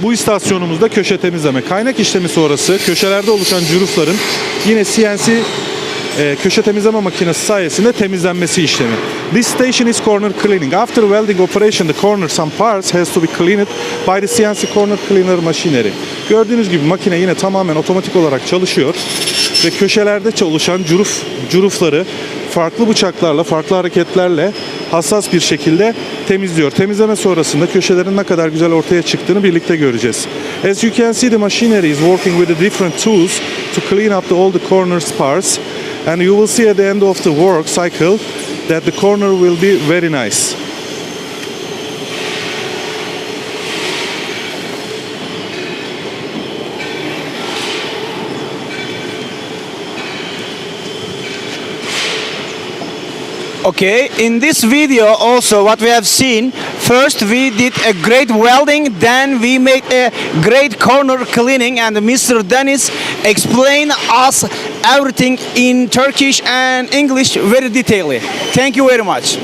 Bu istasyonumuzda köşe temizleme. Kaynak işlemi sonrası köşelerde oluşan cürufların yine CNC e, köşe temizleme makinesi sayesinde temizlenmesi işlemi. This station is corner cleaning. After welding operation, the corner some parts has to be cleaned by the CNC corner cleaner machinery. Gördüğünüz gibi makine yine tamamen otomatik olarak çalışıyor ve köşelerde çalışan cüruf cürufları farklı bıçaklarla, farklı hareketlerle hassas bir şekilde temizliyor. Temizleme sonrasında köşelerin ne kadar güzel ortaya çıktığını birlikte göreceğiz. As you can see the machinery is working with the different tools to clean up the, all the corner parts and you will see at the end of the work cycle that the corner will be very nice. Okay, in this video also what we have seen, first we did a great welding, then we made a great corner cleaning and Mr. Dennis explained us everything in Turkish and English very detailedly. Thank you very much.